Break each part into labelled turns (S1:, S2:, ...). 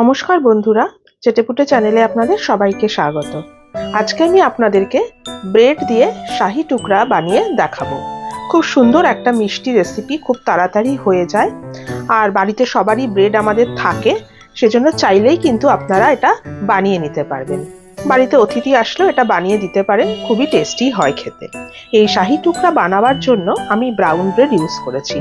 S1: নমস্কার বন্ধুরা, চেটেপুটে চ্যানেলে আপনাদের সবাইকে স্বাগত। আজকে আমি আপনাদেরকে ব্রেড দিয়ে শাহি টুকরা বানিয়ে দেখাবো। খুব সুন্দর একটা মিষ্টি রেসিপি খুব তাড়াতাড়ি হয়ে যায়, আর বাড়িতে সবারই ব্রেড আমাদের থাকে, সেজন্য চাইলেই কিন্তু আপনারা এটা বানিয়ে নিতে পারবেন। বাড়িতে অতিথি আসলেও এটা বানিয়ে দিতে পারেন, খুবই টেস্টি হয় খেতে। এই শাহি টুকরা বানাবার জন্য আমি ব্রাউন ব্রেড ইউজ করেছি।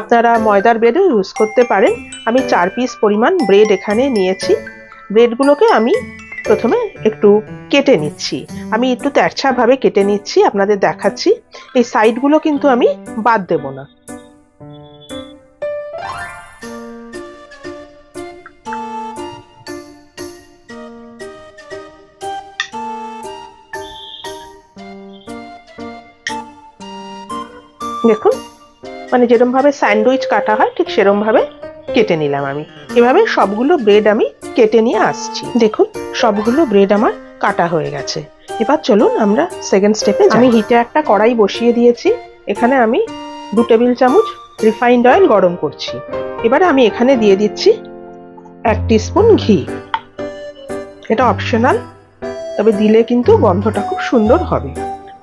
S1: আপনারা ময়দার ব্রেডও ইউজ করতে পারেন। আমি চার পিস পরিমাণ ব্রেড এখানে নিয়েছি। ব্রেডগুলোকে আমি প্রথমে একটু কেটে নিচ্ছি। আমি একটু তেরছাভাবে কেটে নিচ্ছি, আপনাদের দেখাচ্ছি। এই সাইডগুলো কিন্তু আমি বাদ দেব না। দেখুন মানে যেরকম ভাবে স্যান্ডউইচ কাটা হয়, ঠিক সেরকম ভাবে কেটে নিলাম আমি। এভাবে সবগুলো ব্রেড আমি কেটে নিয়ে আসছি। দেখুন, সবগুলো ব্রেড আমার কাটা হয়ে গেছে। এবার চলুন আমরা সেকেন্ড স্টেপে আমি হিটে একটা কড়াই বসিয়ে দিয়েছি। এখানে আমি দু টেবিল চামচ রিফাইন্ড অয়েল গরম করছি। এবারে আমি এখানে দিয়ে দিচ্ছি এক স্পুন ঘি। এটা অপশনাল তবে দিলে কিন্তু গন্ধটা খুব সুন্দর হবে।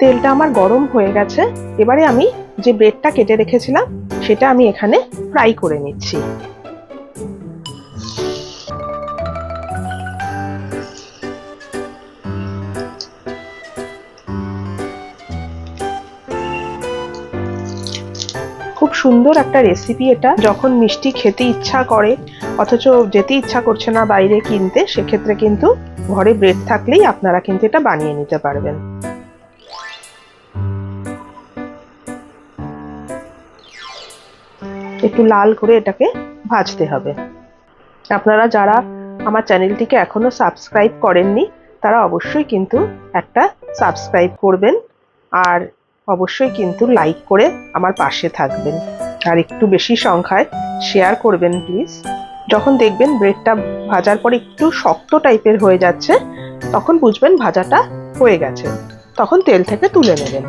S1: তেলটা আমার গরম হয়ে গেছে। এবারে আমি যে ব্রেডটা কেটে রেখেছিলাম, সেটা আমি এখানে ফ্রাই করে নিচ্ছি। খুব সুন্দর একটা রেসিপি এটা। যখন মিষ্টি খেতে ইচ্ছা করে, অথচ যেতে ইচ্ছা করছে না বাইরে কিনতে, সেক্ষেত্রে কিন্তু ঘরে ব্রেড থাকলেই আপনারা কিন্তু এটা বানিয়ে নিতে পারবেন। একটু লাল করে এটাকে ভাজতে হবে। আপনারা যারা আমার চ্যানেলটিকে এখনও সাবস্ক্রাইব করেননি, তারা অবশ্যই কিন্তু একটা সাবস্ক্রাইব করবেন আর অবশ্যই কিন্তু লাইক করে আমার পাশে থাকবেন। আর একটু বেশি সংখ্যায় শেয়ার করবেন প্লিজ। যখন দেখবেন ব্রেডটা ভাজার পর একটু শক্ত টাইপের হয়ে যাচ্ছে, তখন বুঝবেন ভাজাটা হয়ে গেছে। তখন তেল থেকে তুলে নেবেন।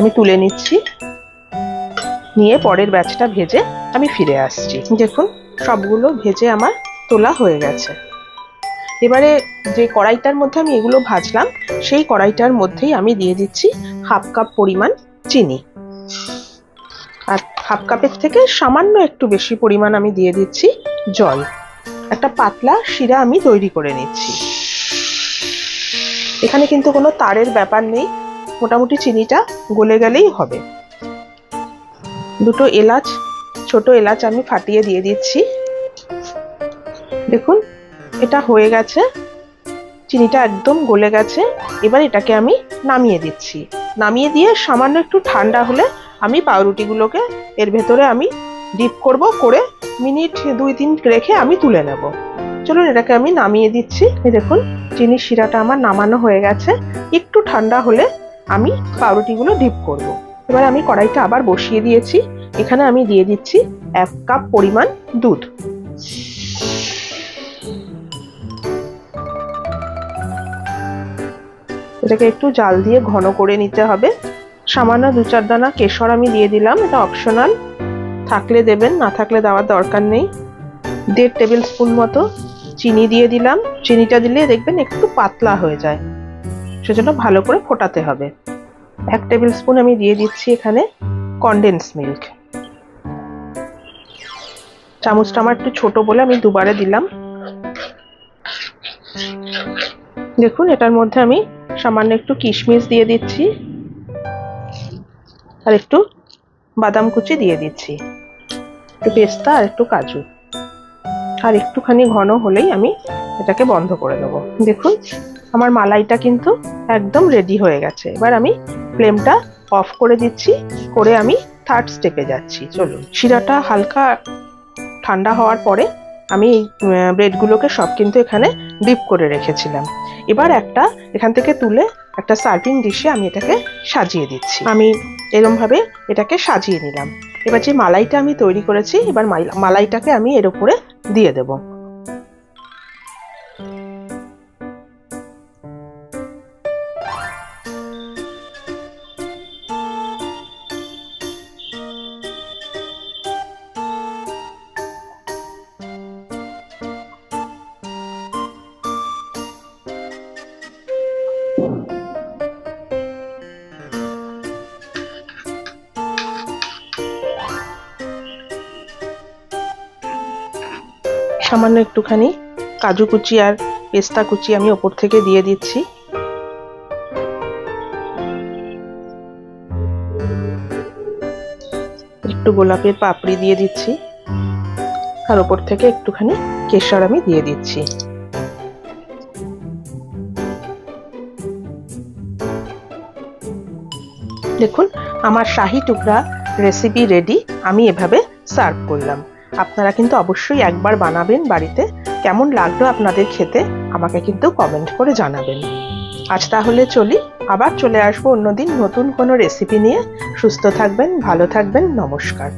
S1: আমি তুলে নিচ্ছি। নিয়ে পরের ব্যাচটা ভেজে আমি ফিরে আসছি। দেখুন, সবগুলো ভেজে আমার তোলা হয়ে গেছে। এবারে যে কড়াইটার মধ্যে আমি এগুলো ভাজলাম, সেই কড়াইটার মধ্যেই আমি দিয়ে দিচ্ছি হাফ কাপ পরিমাণ চিনি। আর হাফ কাপের থেকে সামান্য একটু বেশি পরিমাণ আমি দিয়ে দিচ্ছি জল। একটা পাতলা শিরা আমি তৈরি করে নিচ্ছি। এখানে কিন্তু কোনো তারের ব্যাপার নেই। মোটামুটি চিনিটা গলে গেলেই হবে। দুটো এলাচ, ছোট এলাচ আমি ফাটিয়ে দিয়ে দিচ্ছি। দেখুন, এটা হয়ে গেছে। চিনিটা একদম গলে গেছে। এবার এটাকে আমি নামিয়ে দিচ্ছি। নামিয়ে দিয়ে সামান্য একটু ঠান্ডা হলে আমি পাউরুটিগুলোকে এর ভেতরে আমি ডিপ করব করে মিনিট দুই তিন রেখে আমি তুলে নেব। চলুন এটাকে আমি নামিয়ে দিচ্ছি। দেখুন, চিনির শিরাটা আমার নামানো হয়ে গেছে। একটু ঠান্ডা হলে আমি পাউরুটিগুলো ডিপ করব। এবার আমি কড়াইটা আবার বসিয়ে দিয়েছি। এখানে আমি দিয়ে দিচ্ছি এক কাপ পরিমাণ দুধ। এটাকে একটু জাল দিয়ে ঘন করে নিতে হবে। সামান্য দু চার দানা কেশর আমি দিয়ে দিলাম। এটা অপশনাল থাকলে দেবেন, না থাকলে দেওয়ার দরকার নেই। দেড় টেবিল স্পুন মতো চিনি দিয়ে দিলাম। চিনিটা দিলে দেখবেন একটু পাতলা হয়ে যায়। সেজন্য ভালো করে ফোটাতে হবে। এক টেবিল স্পুন আমি দিয়ে দিচ্ছি এখানে কন্ডেন্স মিল্ক চামচটা আমার একটু ছোট বলে আমি দুবারে দিলাম। দেখুন, এটার মধ্যে আমি সামান্য একটু কিশমিশ দিয়ে দিচ্ছি আর একটু বাদাম কুচি দিয়ে দিচ্ছি। একটু পেস্তা আর একটু কাজু। আর একটুখানি ঘন হলেই আমি এটাকে বন্ধ করে দেবো দেখুন আমার মালাইটা কিন্তু একদম রেডি হয়ে গেছে। এবার আমি ফ্লেমটা অফ করে দিচ্ছি, করে আমি থার্ড স্টেপে যাচ্ছি। চলুন, শিরাটা হালকা ঠান্ডা হওয়ার পরে আমি ব্রেডগুলোকে সব কিন্তু এখানে ডিপ করে রেখেছিলাম। এবার একটা এখান থেকে তুলে একটা সার্ভিং ডিশে আমি এটাকে সাজিয়ে দিচ্ছি। আমি এরমভাবে এটাকে সাজিয়ে নিলাম। এবার যে মালাইটা আমি তৈরি করেছি, এবার মালাইটাকে আমি এর উপরে দিয়ে দেবো। সামান্য একটুখানি কাজু কুচি আর পেস্তা কুচি আমি ওপর থেকে দিয়ে দিচ্ছি। একটু গোলাপের পাপড়ি দিয়ে দিচ্ছি। আর ওপর থেকে একটুখানি কেশর আমি দিয়ে দিচ্ছি। দেখুন, আমার শাহি টুকরা রেসিপি রেডি আমি এভাবে সার্ভ করলাম। আপনারা কিন্তু অবশ্যই একবার বানাবেন বাড়িতে। কেমন লাগল আপনাদের খেতে, আমাকে কিন্তু কমেন্ট করে জানাবেন। আজ তাহলে চলি, আবার চলে আসব অন্যদিন নতুন কোনো রেসিপি নিয়ে। সুস্থ থাকবেন, ভালো থাকবেন, নমস্কার।